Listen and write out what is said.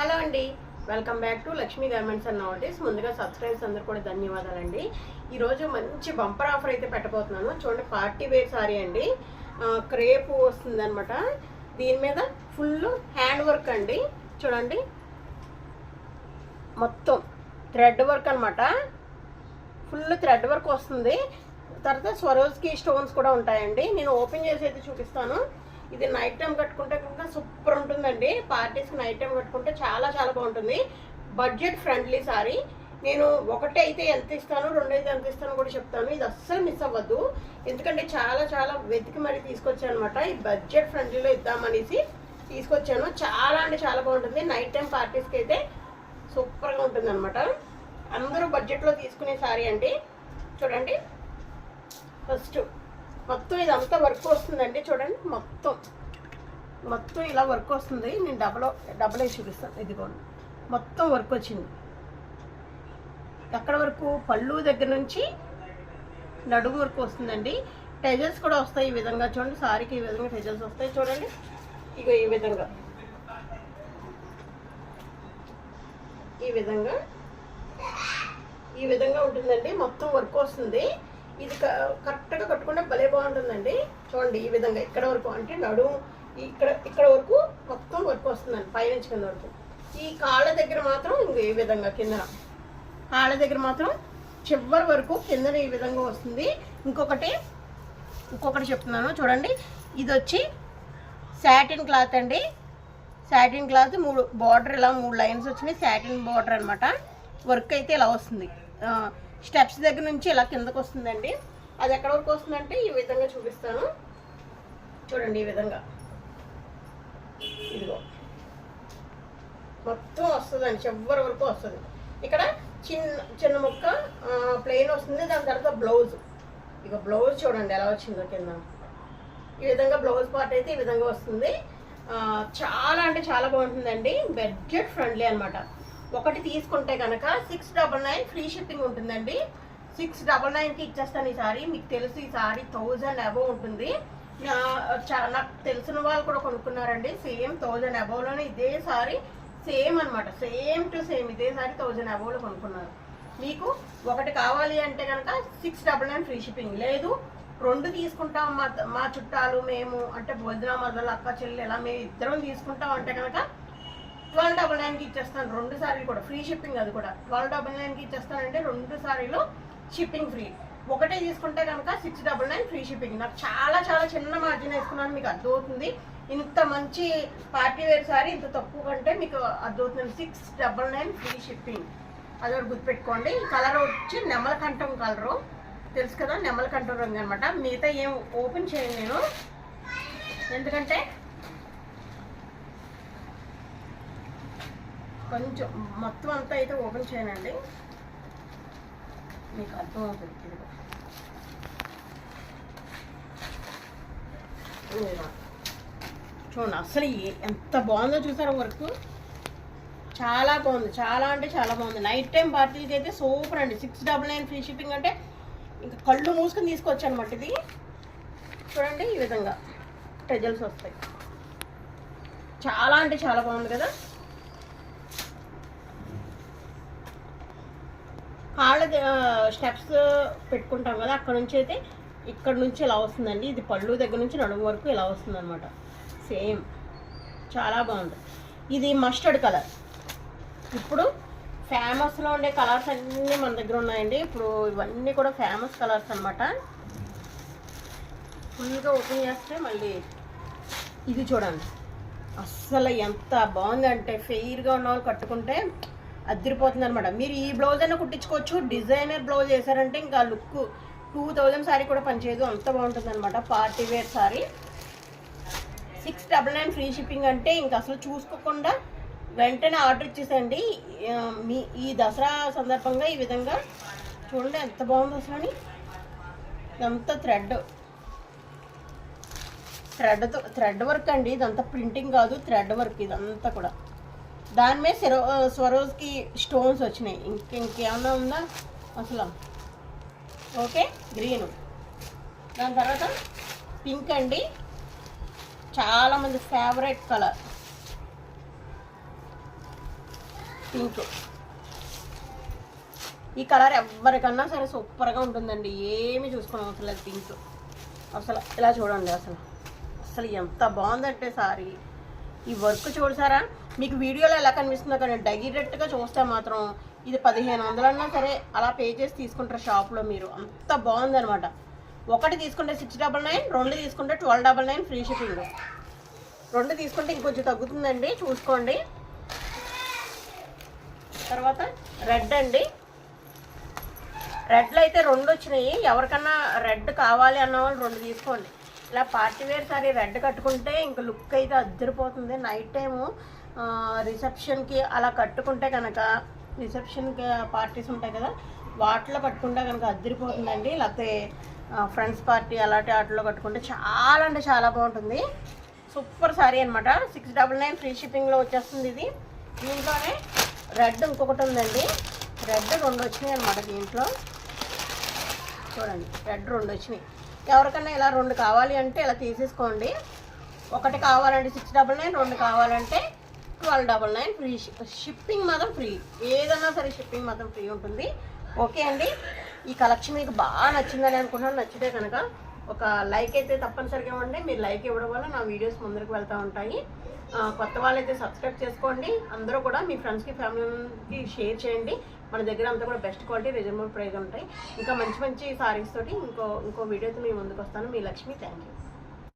Hello అండి. Welcome back to Lakshmi garments and notice. ముందుగా subscribers అందరు కూడా ధన్యవాదాలండి. ఈరోజు మంచి బంపర్ ఆఫర్ అయితే పెట్టబోతున్నాను. చూడండి పార్టీ వేర్ సారీ అండి. క్రేపు వస్తుందనమాట వస్తుంది అనమాట దీని మీద ఫుల్ హ్యాండ్ వర్క్ అండి. చూడండి. మొత్తం థ్రెడ్ వర్క్ అనమాట ఫుల్ థ్రెడ్ వర్క్ వస్తుంది. తర్వాత స్వరోజ్కి స్టోన్స్ కూడా ఉంటాయండి. నేను ఓపెన్ చేసి అయితే చూపిస్తాను. ఇది నైట్ టైం కట్టుకుంటే కనుక సూపర్ ఉంటుందండి. పార్టీస్కి నైట్ టైం కట్టుకుంటే చాలా చాలా బాగుంటుంది. బడ్జెట్ ఫ్రెండ్లీ సారీ నేను ఒకటే అయితే ఎంత ఇస్తాను రెండైతే ఎంత ఇస్తాను కూడా చెప్తాను. ఇది అస్సలు మిస్ అవ్వద్దు. ఎందుకంటే చాలా చాలా వెతికి మరీ తీసుకొచ్చాను అనమాట ఈ బడ్జెట్ ఫ్రెండ్లీలో ఇద్దామనేసి తీసుకొచ్చాను. చాలా అంటే చాలా బాగుంటుంది. నైట్ టైం పార్టీస్కి అయితే సూపర్గా ఉంటుంది అనమాట అందరూ బడ్జెట్లో తీసుకునే సారీ అండి. చూడండి. ఫస్ట్ మొత్తం ఇదంతా వర్క్ వస్తుందండి చూడండి మొత్తం. మొత్తం ఇలా వర్క్ వస్తుంది. నేను డబల్ డబల్ వేసి చూపిస్తాను. ఇదిగోండి. మొత్తం వర్క్ వచ్చింది. ఎక్కడ వరకు? పళ్ళు దగ్గర నుంచి నడుము వరకు వస్తుందండి. టెజల్స్ కూడా వస్తాయి ఈ విధంగా చూడండి. సారీకి ఈ విధంగా టెజల్స్ వస్తాయి చూడండి. ఇక ఈ విధంగా. ఈ విధంగా. ఈ విధంగా ఉంటుందండి. మొత్తం వర్క్ వస్తుంది. ఇది క- కరెక్ట్గా కట్టుకుంటే భలే బాగుంటుందండి. చూడండి ఈ విధంగా ఇక్కడ వరకు అంటే నడుము ఇక్కడ ఇక్కడ వరకు మొత్తం వర్క్ వస్తుందండి పైనుంచి కింద వరకు. ఈ కాళ్ళ దగ్గర మాత్రం ఇంక ఈ విధంగా కిందన. కాళ్ళ దగ్గర మాత్రం చివరి వరకు కిందన ఈ విధంగా వస్తుంది. ఇంకొకటి ఇంకొకటి చెప్తున్నాను చూడండి. ఇది వచ్చి శాటిన్ క్లాత్ అండి. సాటిన్ క్లాత్ మూడు బార్డర్ ఇలా మూడు లైన్స్ వచ్చినాయి సాటిన్ బార్డర్ అనమాట వర్క్ అయితే ఇలా వస్తుంది. స్టెప్స్ దగ్గర నుంచి ఇలా కిందకు వస్తుందండి. అది ఎక్కడ వరకు వస్తుందంటే ఈ విధంగా చూపిస్తాను. చూడండి ఈ విధంగా. ఇదిగో. మొత్తం వస్తుందండి. చివరి వరకు వస్తుంది. ఇక్కడ చిన్న చిన్న ముక్క ప్లెయిన్ వస్తుంది. దాని తర్వాత బ్లౌజ్ ఇక బ్లౌజ్ చూడండి ఎలా వచ్చిందో కింద. ఈ విధంగా బ్లౌజ్ పార్ట్ అయితే ఈ విధంగా వస్తుంది. చాలా అంటే చాలా బాగుంటుందండి. బడ్జెట్ ఫ్రెండ్లీ అనమాట ఒకటి తీసుకుంటే కనుక six double nine free shipping ఉంటుందండి. సిక్స్ డబల్ నైన్కి ఇచ్చేస్తాను ఈ సారీ. మీకు తెలుసు ఈ సారీ థౌజండ్ అబవ్ ఉంటుంది. నాకు తెలిసిన వాళ్ళు కూడా కొనుక్కున్నారండి. సేమ్ థౌజండ్ అబవ్లోనే ఇదే సారీ. సేమ్ అన్నమాట. సేమ్ టు సేమ్ ఇదే సారీ థౌజండ్ అబవ్లో కొనుక్కున్నారు. మీకు ఒకటి కావాలి అంటే కనుక six double nine free shipping లేదు రెండు తీసుకుంటాం మా మా చుట్టాలు మేము. అంటే భోజనం మొదలు అక్క చెల్లి ఇలా మేము ఇద్దరం తీసుకుంటాం అంటే కనుక ట్వెల్వ్ డబల్ నైన్కి ఇచ్చేస్తాను. రెండు సారీలు కూడా. ఫ్రీ షిప్పింగ్ అది కూడా. ట్వెల్వ్ డబల్ నైన్కి ఇచ్చేస్తానంటే రెండు సారీలు షిప్పింగ్ ఫ్రీ ఒకటే తీసుకుంటే కనుక six double nine free shipping నాకు చాలా చాలా చిన్న మార్జిన్ వేసుకున్నాను. మీకు అర్థమవుతుంది. ఇంత మంచి పార్టీ వేర్ సారీ ఇంత తక్కువ కంటే మీకు అర్థమవుతుంది. Six double nine free shipping అది ఒకటి గుర్తుపెట్టుకోండి. కలర్ వచ్చి నెమలకంఠం కలరు తెలుసు కదా నెమలకంఠం రంగు అనమాట మిగతా ఏం ఓపెన్ చేయను నేను. ఎందుకంటే కొంచెం మొత్తం అంతా అయితే ఓపెన్ చేయనండి. మీకు అర్థమవుతుంది. ఇదిగో. చూడండి అసలు ఏ- ఎంత బాగుందో చూసారా వర్క్? చాలా బాగుంది. చాలా అంటే చాలా బాగుంది. నైట్ టైం పార్టీలకి అయితే సూపర్ అండి. Six double nine free shipping అంటే ఇంకా కళ్ళు మూసుకొని తీసుకోవచ్చు అనమాట ఇది. చూడండి ఈ విధంగా. టెజల్స్ వస్తాయి. చాలా అంటే చాలా బాగుంది కదా? కాళ్ళ స్టెప్స్ పెట్టుకుంటాం కదా అక్కడ నుంచి అయితే ఇక్కడ నుంచి ఇలా వస్తుందండి? ఇది పళ్ళు దగ్గర నుంచి నడుము వరకు ఇలా వస్తుందన్నమాట. సేమ్. చాలా బాగుంది. ఇది మస్టర్డ్ కలర్ ఇప్పుడు ఫేమస్లో ఉండే కలర్స్ అన్నీ మన దగ్గర ఉన్నాయండి. ఇప్పుడు ఇవన్నీ కూడా ఫేమస్ కలర్స్ అనమాట ఫుల్గా ఓపెన్ చేస్తే మళ్ళీ ఇది చూడండి. అస్సలు ఎంత బాగుందంటే ఫెయిర్గా ఉన్న వాళ్ళు కట్టుకుంటే అదిరిపోతుంది అనమాట మీరు ఈ బ్లౌజ్ అయినా కుట్టించుకోవచ్చు డిజైనర్ బ్లౌజ్ వేసారంటే ఇంకా లుక్ టూ థౌజండ్ శారీ కూడా పనిచేయదు అంత బాగుంటుంది అనమాట party wear sari six double nine free shipping అంటే ఇంకా అసలు చూసుకోకుండా వెంటనే ఆర్డర్ ఇచ్చేసండి మీ ఈ దసరా సందర్భంగా ఈ విధంగా చూడండి ఎంత బాగుంది అసలు అని. ఇదంతా థ్రెడ్ థ్రెడ్తో థ్రెడ్ వర్క్ అండి ఇదంతా ప్రింటింగ్ కాదు థ్రెడ్ వర్క్ ఇదంతా కూడా. దాని మీద స్వరో స్వరోజ్కి స్టోన్స్ వచ్చినాయి. ఇంక ఇంకేమన్నా ఉందా? అసలు. Okay green. దాని తర్వాత పింక్ అండి. చాలామంది ఫేవరెట్ కలర్. పింక్. ఈ కలర్ ఎవరికన్నా సరే సూపర్గా ఉంటుందండి. ఏమి చూసుకున్నాం అసలు పింక్. అసలు ఇలా చూడండి అసలు. అసలు ఎంత బాగుందంటే సారీ. ఈ వర్క్ చూడసారా మీకు వీడియోలో ఎలా కనిపిస్తుందో కానీ డైరెక్ట్గా చూస్తే మాత్రం ఇది పదిహేను వందలన్నా సరే అలా పే చేసి తీసుకుంటారు షాప్లో మీరు. అంత బాగుందనమాట ఒకటి తీసుకుంటే సిక్స్ డబల్ నైన్ రెండు తీసుకుంటే twelve double nine free shipping. రెండు తీసుకుంటే ఇంకొంచెం తగ్గుతుందండి చూసుకోండి. తర్వాత రెడ్ అండి. రెడ్లు అయితే రెండు వచ్చినాయి. ఎవరికన్నా రెడ్ కావాలి అన్న వాళ్ళు రెండు తీసుకోండి. ఇలా పార్టీ వేర్ సారీ రెడ్ కట్టుకుంటే ఇంకా లుక్ అయితే అద్దరిపోతుంది. నైట్ టైము రిసెప్షన్కి అలా కట్టుకుంటే కనుక రిసెప్షన్కి పార్టీస్ ఉంటాయి కదా వాటిలో కట్టుకుంటే కనుక అద్దరిపోతుందండి. లేకపోతే ఫ్రెండ్స్ పార్టీ అలాంటి వాటిలో కట్టుకుంటే చాలా అంటే చాలా బాగుంటుంది. సూపర్ సారీ అనమాట సిక్స్ డబల్ నైన్ ఫ్రీ షిప్పింగ్లో వచ్చేస్తుంది ఇది. దీంట్లోనే రెడ్ ఇంకొకటి ఉందండి. రెడ్ రెండు వచ్చినాయి అనమాట దీంట్లో. చూడండి రెడ్ రెండు వచ్చినాయి. ఎవరికైనా ఇలా రెండు కావాలి అంటే ఇలా తీసేసుకోండి. ఒకటి కావాలంటే సిక్స్ డబల్ నైన్ రెండు కావాలంటే twelve double nine free shipping మాత్రం ఫ్రీ. ఏదన్నా సరే షిప్పింగ్ మాత్రం ఫ్రీ ఉంటుంది. ఓకే అండి. ఈ కలెక్షన్ మీకు బాగా నచ్చిందని అనుకుంటున్నాను. నచ్చితే కనుక ఒక లైక్ అయితే తప్పనిసరిగా ఇవ్వండి. మీరు లైక్ ఇవ్వడం వల్ల నా వీడియోస్ ముందరకు వెళ్తూ ఉంటాయి. కొత్త వాళ్ళైతే సబ్స్క్రైబ్ చేసుకోండి. అందరూ కూడా మీ ఫ్రెండ్స్కి ఫ్యామిలీకి షేర్ చేయండి. మన దగ్గర అంతా కూడా బెస్ట్ క్వాలిటీ రీజనబుల్ ప్రైస్ ఉంటాయి. ఇంకా మంచి మంచి సారీస్ తోటి ఇంకో ఇంకో వీడియోతో మీ ముందుకు వస్తాను. మీ లక్ష్మి థ్యాంక్ యూ